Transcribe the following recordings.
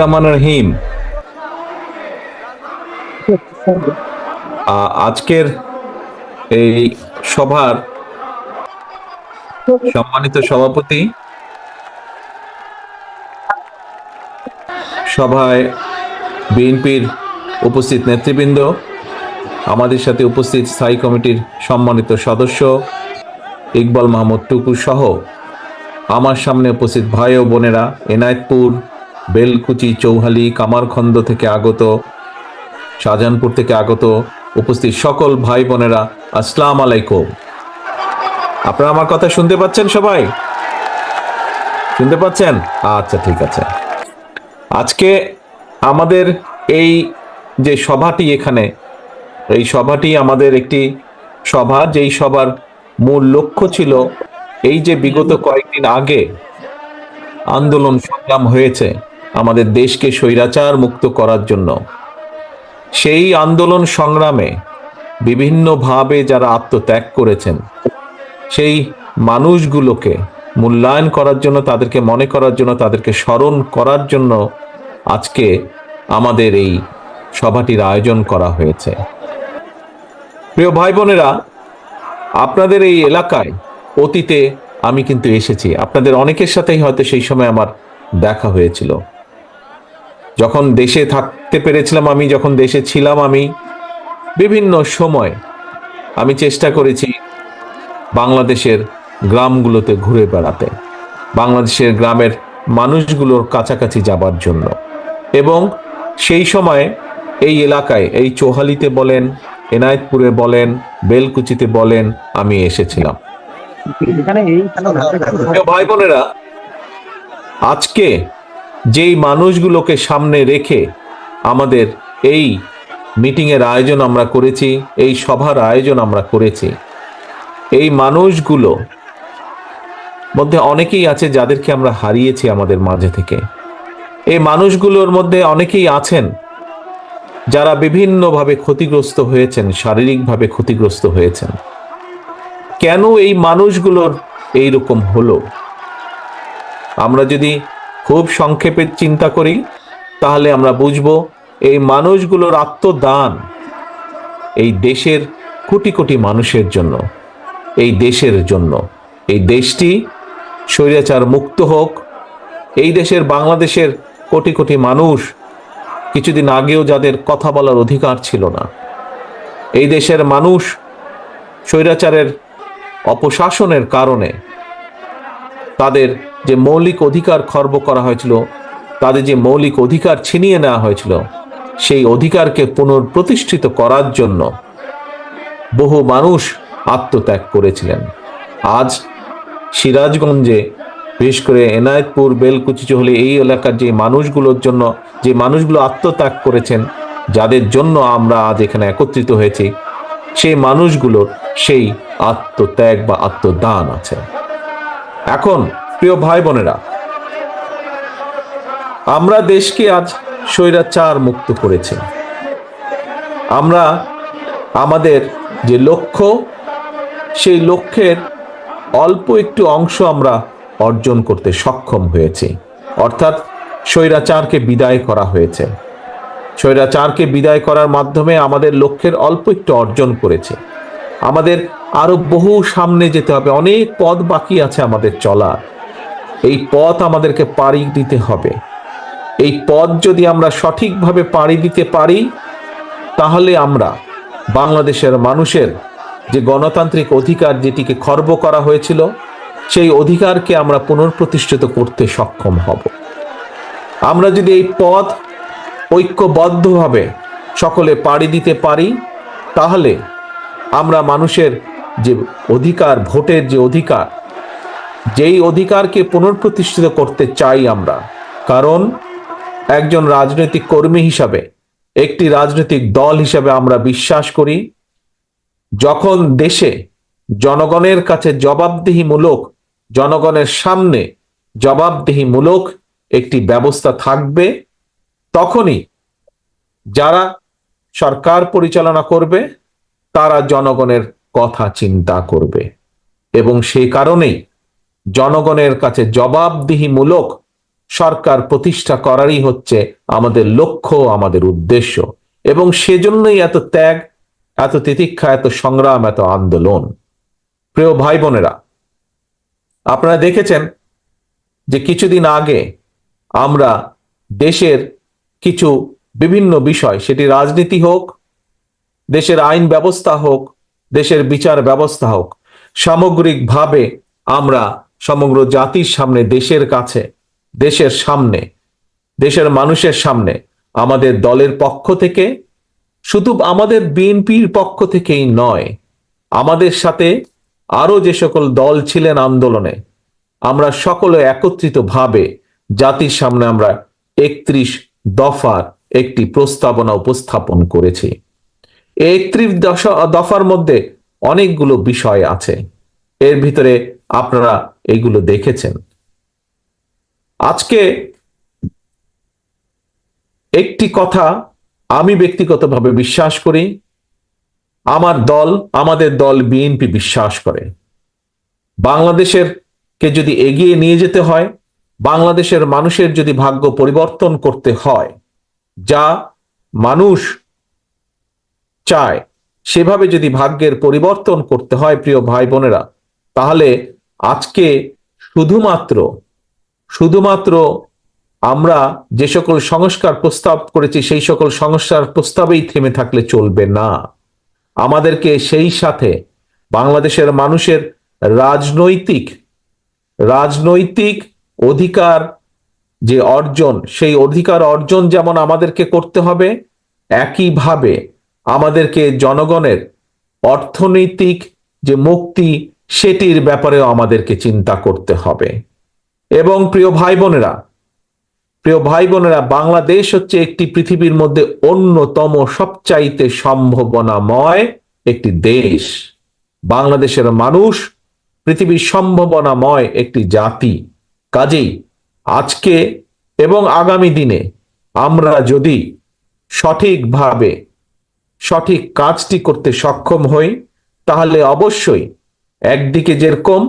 রহমান রহিম। আজকের এই সভার সম্মানিত সভাপতি সভায় বিএনপির উপস্থিত নেতৃবৃন্দ, আমাদের সাথে উপস্থিত স্থায়ী কমিটির সম্মানিত সদস্য ইকবাল মাহমুদ টুকু সহ আমার সামনে উপস্থিত ভাই ও বোনেরা, এনায়েতপুর, বেলকুচি, চৌহালি, কামারখন্দ থেকে আগত, শাহজাহানপুর থেকে আগত উপস্থিত সকল ভাই বোনেরা, আসসালাম আলাইকুম। আপনারা আমার কথা শুনতে পাচ্ছেন সবাই? শুনতে পাচ্ছেন? আচ্ছা ঠিক আছে। আজকে আমাদের এই যে সভাটি এখানে, এই সভাটি আমাদের একটি সভা, যেই সভার মূল লক্ষ্য ছিল এই যে বিগত কয়েকদিন আগে আন্দোলন সংগ্রাম হয়েছে আমাদের দেশকে স্বৈরাচার মুক্ত করার জন্য, সেই আন্দোলন সংগ্রামে বিভিন্নভাবে যারা আত্মত্যাগ করেছেন, সেই মানুষগুলোকে মূল্যায়ন করার জন্য, তাদেরকে মনে করার জন্য, তাদেরকে স্মরণ করার জন্য আজকে আমাদের এই সভাটির আয়োজন করা হয়েছে। প্রিয় ভাই বোনেরা, আপনাদের এই এলাকায় অতীতে আমি কিন্তু এসেছি। আপনাদের অনেকের সাথেই হয়তো সেই সময় আমার দেখা হয়েছিল। যখন দেশে থাকতে পেরেছিলাম আমি, যখন দেশে ছিলাম আমি, বিভিন্ন সময় আমি চেষ্টা করেছি বাংলাদেশের গ্রামগুলোতে ঘুরে বেড়াতে, বাংলাদেশের গ্রামের মানুষগুলোর কাছাকাছি যাবার জন্য। এবং সেই সময় এই এলাকায়, এই চৌহালিতে বলেন, এনায়েতপুরে বলেন, বেলকুচিতে বলেন, আমি এসেছিলাম। এখানে এই ভাই বোনেরা আজকে যেই মানুষগুলোকে সামনে রেখে আমাদের এই মিটিং এর আয়োজন আমরা করেছি এই সভার আয়োজন আমরা করেছি এই মানুষগুলো মধ্যে অনেকেই আছে যাদেরকে আমরা হারিয়েছি আমাদের মাঝে থেকে। এই মানুষগুলোর মধ্যে অনেকেই আছেন যারা বিভিন্নভাবে ক্ষতিগ্রস্ত হয়েছেন শারীরিকভাবে ক্ষতিগ্রস্ত হয়েছেন। কেন এই মানুষগুলোর এই রকম হলো? আমরা যদি খুব সংক্ষেপে চিন্তা করি, তাহলে আমরা বুঝব এই মানুষগুলোর আত্মদান এই দেশের কোটি কোটি মানুষের জন্য, এই দেশের জন্য। এই দেশটি স্বৈরাচার মুক্ত হোক। এই দেশের বাংলাদেশের কোটি কোটি মানুষ কিছুদিন আগেও যাদের কথা বলার অধিকার ছিল না। এই দেশের মানুষ স্বৈরাচারের অপশাসনের কারণে তাদের যে মৌলিক অধিকার খর্ব করা হয়েছিল, তাদের যে মৌলিক অধিকার ছিনিয়ে নেওয়া হয়েছিল, সেই অধিকারকে পুনঃপ্রতিষ্ঠিত করার জন্য বহু মানুষ আত্মত্যাগ করেছিলেন। আজ সিরাজগঞ্জে, বিশেষ করে এনায়েতপুর, বেলকুচি, চহলি এই এলাকার যে মানুষগুলোর জন্য, যে মানুষগুলো আত্মত্যাগ করেছেন, যাদের জন্য আমরা আজ এখানে একত্রিত হয়েছি, সেই মানুষগুলোর সেই আত্মত্যাগ বা আত্মদান আছে। এখন, প্রিয় ভাই বোনেরা আমরা দেশকে আজ স্বৈরাচার মুক্ত করেছি। আমরা আমাদের যে লক্ষ্য, সেই লক্ষ্যের অল্প একটু অংশ আমরা অর্জন করতে সক্ষম হয়েছি। অর্থাৎ স্বৈরাচারকে বিদায় করা হয়েছে। স্বৈরাচারকে বিদায় করার মাধ্যমে আমাদের লক্ষ্যের অল্প একটু অর্জন করেছে। আমাদের আরও বহু সামনে যেতে হবে। অনেক পথ বাকি আছে আমাদের চলার। এই পথ আমাদেরকে পাড়ি দিতে হবে। এই পথ যদি আমরা সঠিকভাবে পাড়ি দিতে পারি, তাহলে আমরা বাংলাদেশের মানুষের যে গণতান্ত্রিক অধিকার যেটিকে খর্ব করা হয়েছিল, সেই অধিকারকে আমরা পুনঃপ্রতিষ্ঠিত করতে সক্ষম হব। আমরা যদি এই পথ ঐক্যবদ্ধভাবে সকলে পাড়ি দিতে পারি, তাহলে আমরা মানুষের যে অধিকার, ভোটের যে অধিকার, যেই অধিকারকে পুনঃপ্রতিষ্ঠিত করতে চাই আমরা। কারণ একজন রাজনৈতিক কর্মী হিসাবে, একটি রাজনৈতিক দল হিসাবে আমরা বিশ্বাস করি, যখন দেশে জনগণের কাছে জবাবদিহিমূলক, জনগণের সামনে জবাবদিহিমূলক একটি ব্যবস্থা থাকবে, তখনই যারা সরকার পরিচালনা করবে তারা জনগণের কথা চিন্তা করবে। এবং সেই কারণেই জনগণের কাছে জবাবদিহিমূলক সরকার প্রতিষ্ঠা করারই হচ্ছে আমাদের লক্ষ্য, আমাদের উদ্দেশ্য। এবং সেজন্যই এত ত্যাগ, এত তিতিক্ষা, এত সংগ্রাম, এত আন্দোলন। প্রিয় ভাই বোনেরা আপনারা দেখেছেন যে কিছুদিন আগে আমরা দেশের কিছু বিভিন্ন বিষয়, সেটি রাজনীতি হোক দেশের আইন ব্যবস্থা হোক, দেশের বিচার ব্যবস্থা হোক, সামগ্রিকভাবে আমরা সমগ্র জাতির সামনে, দেশের কাছে, দেশের সামনে, দেশের মানুষের সামনে, আমাদের দলের পক্ষ থেকে, শুধু আমাদের বিএনপির পক্ষ থেকেই নয়, আমাদের সাথে আরও যে সকল দল ছিলেন আন্দোলনে, আমরা সকলে একত্রিতভাবে জাতির সামনে আমরা একত্রিশ দফার একটি প্রস্তাবনা উপস্থাপন করেছি। একত্রিশ দফার মধ্যে অনেকগুলো বিষয় আছে। এর ভিতরে আপনারা এগুলো দেখেছেন। আজকে একটি কথা আমি ব্যক্তিগতভাবে বিশ্বাস করি, আমার দল, আমাদের দল বিএনপি বিশ্বাস করে। বাংলাদেশের কে যদি এগিয়ে নিয়ে যেতে হয়, বাংলাদেশের মানুষের যদি ভাগ্য পরিবর্তন করতে হয়, যা মানুষ চায়, সেভাবে যদি ভাগ্যের পরিবর্তন করতে হয় প্রিয় ভাই বোনেরা তাহলে আজকে শুধুমাত্র শুধুমাত্র আমরা যে সকল সংস্কার প্রস্তাব করেছি, সেই সকল সংস্কার প্রস্তাবেই থেমে থাকলে চলবে না। আমাদেরকে সেই সাথে বাংলাদেশের মানুষের রাজনৈতিক রাজনৈতিক অধিকার যে অর্জন, সেই অধিকার অর্জন যেমন আমাদেরকে করতে হবে, একইভাবে আমাদেরকে জনগণের অর্থনৈতিক যে মুক্তি, সেটির ব্যাপারেও আমাদেরকে চিন্তা করতে হবে। এবং প্রিয় ভাই বোনেরা প্রিয় ভাই বোনেরা বাংলাদেশ হচ্ছে একটি পৃথিবীর মধ্যে অন্যতম সবচাইতে সম্ভাবনাময় একটি দেশ। বাংলাদেশের মানুষ পৃথিবীর সম্ভাবনাময় একটি জাতি। কাজেই আজকে এবং আগামী দিনে আমরা যদি সঠিকভাবে সঠিক কাজটি করতে সক্ষম হই, তাহলে অবশ্যই একদিকে যেরকম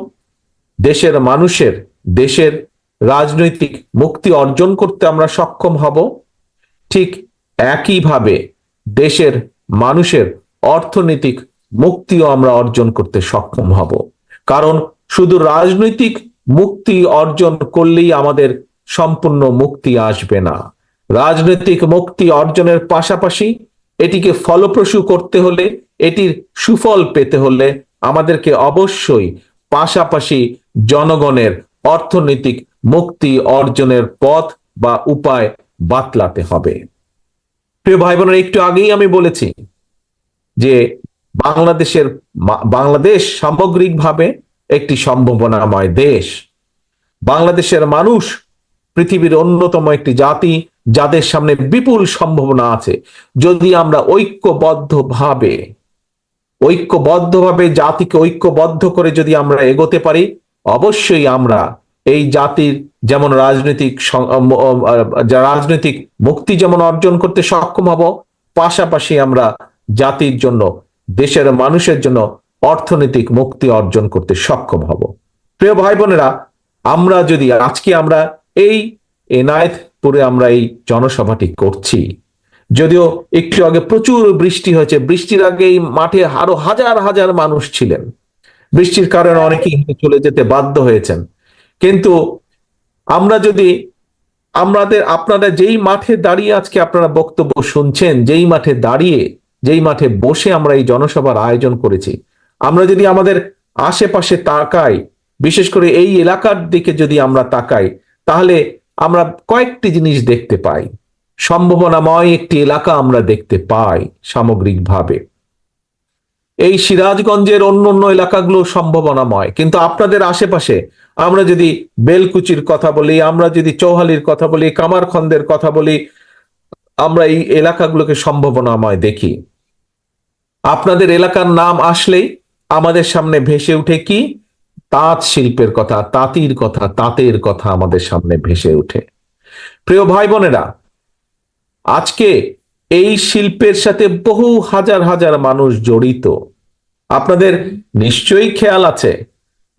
দেশের মানুষের, দেশের রাজনৈতিক মুক্তি অর্জন করতে আমরা সক্ষম হব, ঠিক একইভাবে দেশের মানুষের অর্থনৈতিক মুক্তিও আমরা অর্জন করতে সক্ষম হব। কারণ শুধু রাজনৈতিক মুক্তি অর্জন করলেই আমাদের সম্পূর্ণ মুক্তি আসবে না। রাজনৈতিক মুক্তি অর্জনের পাশাপাশি এটিকে ফলপ্রসূ করতে হলে, এটির সুফল পেতে হলে আমাদেরকে অবশ্যই পাশাপাশি জনগণের অর্থনৈতিক মুক্তি অর্জনের পথ বা উপায় বাতলাতে হবে। প্রিয় ভাই বোনেরা একটু আগেই আমি বলেছি যে বাংলাদেশের বাংলাদেশ সামগ্রিকভাবে একটি সম্ভাবনাময় দেশ। বাংলাদেশের মানুষ পৃথিবীর অন্যতম একটি জাতি যাদের সামনে বিপুল সম্ভাবনা আছে। যদি আমরা ঐক্যবদ্ধভাবে ঐক্যবদ্ধভাবে জাতিকে ঐক্যবদ্ধ করে যদি আমরা এগোতে পারি, অবশ্যই আমরা এই জাতির যেমন রাজনৈতিক রাজনৈতিক মুক্তি যেমন অর্জন করতে সক্ষম হব, পাশাপাশি আমরা জাতির জন্য, দেশের মানুষের জন্য অর্থনৈতিক মুক্তি অর্জন করতে সক্ষম হব। প্রিয় ভাই বোনেরা, আমরা যদি আজকে আমরা এই এনায়েতপুরে আমরা এই জনসভাটি করছি। যদিও একটু আগে প্রচুর বৃষ্টি হয়েছে। বৃষ্টির আগে এই মাঠে আরও হাজার হাজার মানুষ ছিলেন। বৃষ্টির কারণে অনেকেই চলে যেতে বাধ্য হয়েছেন। কিন্তু আমরা যদি আমাদের, আপনারা যেই মাঠে দাঁড়িয়ে আজকে আপনারা বক্তব্য শুনছেন, যেই মাঠে দাঁড়িয়ে, যেই মাঠে বসে আমরা এই জনসভার আয়োজন করেছি, আমরা যদি আমাদের আশেপাশে তাকাই, বিশেষ করে এই এলাকার দিকে যদি আমরা তাকাই, তাহলে আমরা কয়েকটি জিনিস দেখতে পাই। সম্ভাবনাময় একটি এলাকা আমরা দেখতে পাই সামগ্রিকভাবে। এই সিরাজগঞ্জের অন্য অন্য এলাকাগুলো সম্ভাবনাময়, কিন্তু আপনাদের আশেপাশে আমরা যদি বেলকুচির কথা বলি, আমরা যদি চৌহালির কথা বলি, কামারখন্দের কথা বলি, আমরা এই এলাকাগুলোকে সম্ভাবনাময় দেখি। আপনাদের এলাকার নাম আসলেই আমাদের সামনে ভেসে উঠে কি? তাঁত শিল্পের কথা, তাঁতির কথা, তাঁতের কথা আমাদের সামনে ভেসে উঠে প্রিয় ভাই বোনেরা, আজকে এই শিল্পের সাথে বহু হাজার হাজার মানুষ জড়িত। আপনাদের নিশ্চয়ই খেয়াল আছে,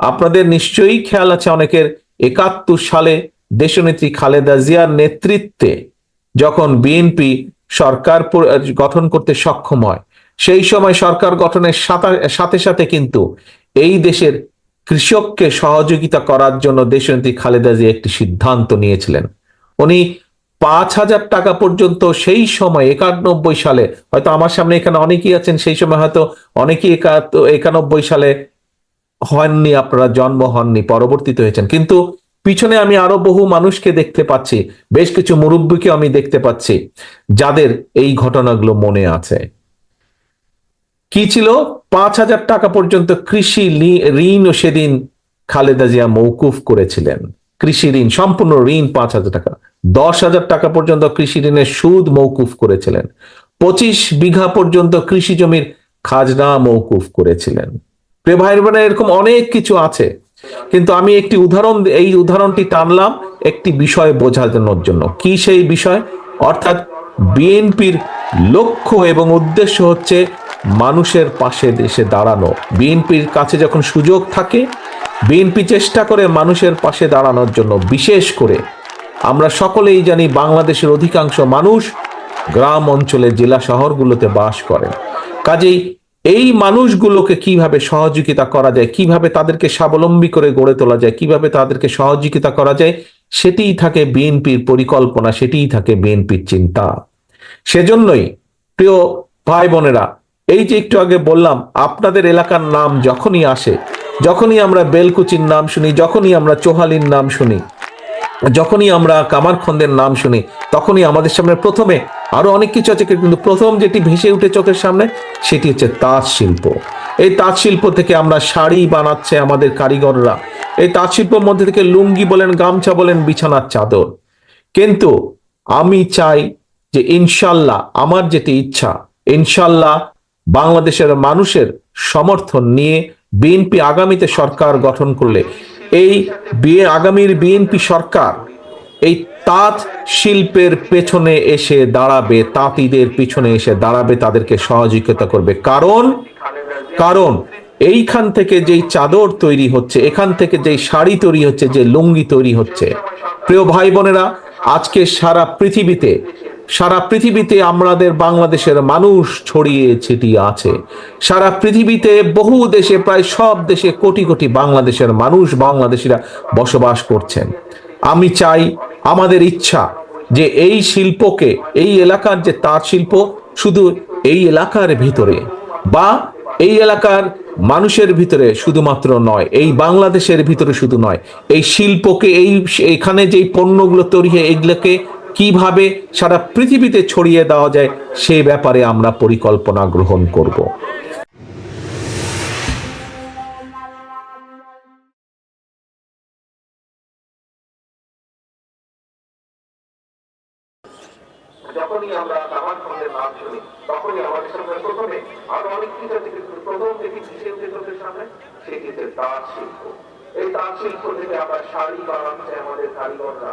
আপনাদের নিশ্চয়ই খেয়াল আছে অনেকের একাত্তর সালে দেশনেত্রী খালেদা জিয়ার নেতৃত্বে যখন বিএনপি সরকার গঠন করতে সক্ষম হয়। সেই সময় সরকার গঠনের সাথে সাথে কিন্তু এই দেশের কৃষককে সহযোগিতা করার জন্য দেশনেত্রী খালেদা জিয়া একটি সিদ্ধান্ত নিয়েছিলেন। উনি পাঁচ হাজার টাকা পর্যন্ত সেই সময় একানব্বই সালে, হয়তো আমার সামনে এখানে অনেকেই আছেন, সেই সময় হয়তো অনেকেই একা- একানব্বই সালে হননি আপনারা জন্ম হননি, পরবর্তীতে হয়েছেন। কিন্তু পিছনে আমি আরও বহু মানুষকে দেখতে পাচ্ছি, বেশ কিছু মুরব্বীকে আমি দেখতে পাচ্ছি, যাদের এই ঘটনাগুলো মনে আছে। কি ছিল? পাঁচ হাজার টাকা পর্যন্ত কৃষি ঋণও সেদিন খালেদা জিয়া মৌকুফ করেছিলেন। কৃষি ঋণ, সম্পূর্ণ ঋণ পাঁচ হাজার টাকা। দশ হাজার টাকা পর্যন্ত কৃষি ঋণের সুদ মৌকুফ করেছিলেন। পঁচিশ বিঘা পর্যন্ত কৃষি জমির খাজনা মৌকুফ করেছিলেন। প্রিয় ভাই বোনেরা, এরকম অনেক কিছু আছে। কিন্তু আমি একটি উদাহরণ, এই উদাহরণটি টানলাম একটি বিষয় বোঝানোর জন্য। কি সেই বিষয়? অর্থাৎ বিএনপির লক্ষ্য এবং উদ্দেশ্য হচ্ছে মানুষের পাশে দেশে দাঁড়ানো। বিএনপির কাছে যখন সুযোগ থাকে, বিএনপি চেষ্টা করে মানুষের পাশে দাঁড়ানোর জন্য, বিশেষ করে আমরা সকলেই জানি বাংলাদেশের অধিকাংশ মানুষ গ্রাম অঞ্চলে, জেলা শহরগুলোতে বাস করেন। কাজেই এই মানুষগুলোকে কীভাবে সহযোগিতা করা যায়, কীভাবে তাদেরকে স্বাবলম্বী করে গড়ে তোলা যায়, কীভাবে তাদেরকে সহযোগিতা করা যায়, সেটিই থাকে বিএনপির পরিকল্পনা, সেটিই থাকে বিএনপির চিন্তা। সেজন্যই, প্রিয় ভাই বোনেরা এই যে একটু আগে বললাম, আপনাদের এলাকার নাম যখনই আসে, যখনই আমরা বেলকুচির নাম শুনি, যখনই আমরা চোহালির নাম শুনি, যখনই আমরা কামারখন্দের নাম শুনি, তখনই আমাদের সামনে প্রথমে আরও অনেক কিছু আছে, কিন্তু প্রথম যেটি ভেসে উঠে চোখের সামনে, সেটি হচ্ছে তাঁত শিল্প। এই তাঁত শিল্প থেকে আমরা শাড়ি বানাচ্ছে আমাদের কারিগররা। এই তাঁত শিল্পের মধ্যে থেকে লুঙ্গি বলেন, গামছা বলেন, বিছানার চাদর। কিন্তু আমি চাই যে ইনশাল্লাহ, আমার যেটি ইচ্ছা, ইনশাল্লাহ বাংলাদেশের মানুষের সমর্থন নিয়ে বিএনপি আগামীতে সরকার গঠন করলে, এই বিয়ে আগামীর বিএনপি সরকার এই তাঁত শিল্পের পেছনে এসে দাঁড়াবে, তাঁতিদের পিছনে এসে দাঁড়াবে, তাদেরকে সহযোগিতা করবে। কারণ কারণ এইখান থেকে যেই চাদর তৈরি হচ্ছে, এখান থেকে যেই শাড়ি তৈরি হচ্ছে, যে লুঙ্গি তৈরি হচ্ছে, প্রিয় ভাই বোনেরা, আজকে সারা পৃথিবীতে সারা পৃথিবীতে আমাদের বাংলাদেশের মানুষ ছড়িয়ে ছিটিয়ে আছে। সারা পৃথিবীতে বহু দেশে, প্রায় সব দেশে কোটি কোটি বাংলাদেশের মানুষ, বাংলাদেশিরা বসবাস করছেন। আমি চাই আমাদের ইচ্ছা যে এই শিল্পকে, এই এলাকার যে তাঁত শিল্প, শুধু এই এলাকার ভিতরে বা এই এলাকার মানুষের ভিতরে শুধুমাত্র নয়, এই বাংলাদেশের ভিতরে শুধু নয়, এই শিল্পকে, এই, এখানে যেই পণ্যগুলো তৈরি হয়, এগুলোকে কীভাবে সারা পৃথিবীতে ছড়িয়ে দেওয়া যায় সেই ব্যাপারে আমরা পরিকল্পনা গ্রহণ করব। এই তাঁত শিল্প থেকে আমরা শাড়ি বানাচ্ছে আমাদের কারিগররা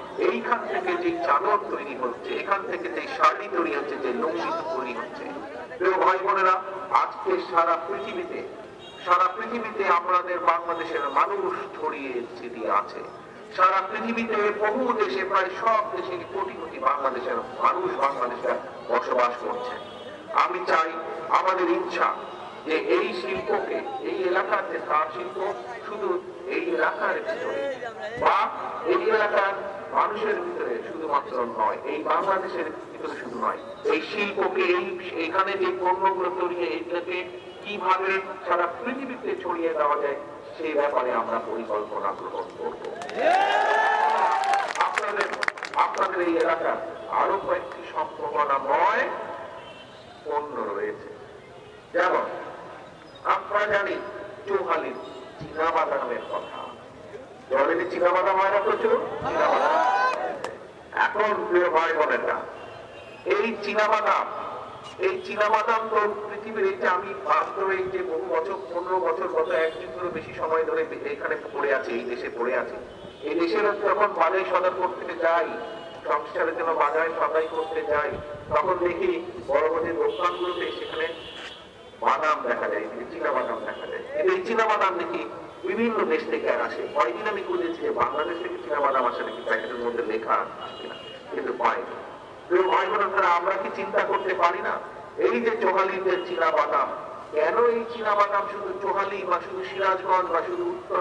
এইখান থেকে যে চাদর তৈরি হচ্ছে, এখান থেকে যে শাড়ি তৈরি হচ্ছে, যে লুঙ্গি তৈরি হচ্ছে। প্রিয় ভাই বোনেরা, আজকে সারা পৃথিবীতে সারা পৃথিবীতে আমাদের বাংলাদেশের মানুষ ছড়িয়ে ছিটিয়ে আছে। সারা পৃথিবীতে বহু দেশে, প্রায় সব দেশে কোটি কোটি বাংলাদেশের মানুষ বাংলাদেশে বসবাস করছে। আমি চাই আমাদের ইচ্ছা যে এই শিল্পকে, এই এলাকার যে তাঁত শিল্প, শুধু এই এলাকার ভিতরে বা এই এলাকার মানুষের ভিতরে শুধুমাত্র নয়, এই বাংলাদেশের ভিতরে শুধু নয়, এই শিল্পকে, এই এখানে যে পণ্যগুলো তৈরি হয় এইগুলোকে কীভাবে সারা পৃথিবীতে ছড়িয়ে দেওয়া যায় সেই ব্যাপারে আমরা পরিকল্পনা গ্রহণ করব। আপনাদের এই এলাকার আরও কয়েকটি সম্ভাবনাময় পণ্য রয়েছে। যেমন আমরা জানি চৌহালির চীনাবাদামের কথা। জলের চীনাবাদাম হয় না প্রচুর? চীনাবাদাম এখন প্রিয় ভাই বোনেরা এই চীনাবাদাম এই চীনাবাদাম তো পৃথিবীর এই যে আমি বাস্তবে এই যে বহু বছর পনেরো বছর গত এক যুগেরও বেশি সময় ধরে এখানে পড়ে আছে এই দেশে পড়ে আছে। এই দেশের যখন বাজার সদর করতে যাই সংসারের জন্য বাজার সদাই করতে যাই তখন দেখি বড় বড় দোকানগুলোতে সেখানে বাদাম দেখা যায় চীনা বাদাম দেখা যায়। কিন্তু এই চীনা বাদাম দেখি বিভিন্ন দেশ থেকে আসে। কয়েকদিন আমি খুঁজেছি বাংলাদেশ থেকে চীনা বাদাম আসে নাকি প্যাকেটের মধ্যে লেখা আছে কিনা, কিন্তু পাইনি প্রিয় ভাই আমরা কি চিন্তা করতে পারি না? এই যে চোহালিদের চীনা বাদাম, কেন এই চীনা বাদাম শুধু চোহালি বা শুধু সিরাজগঞ্জ বা শুধু উত্তর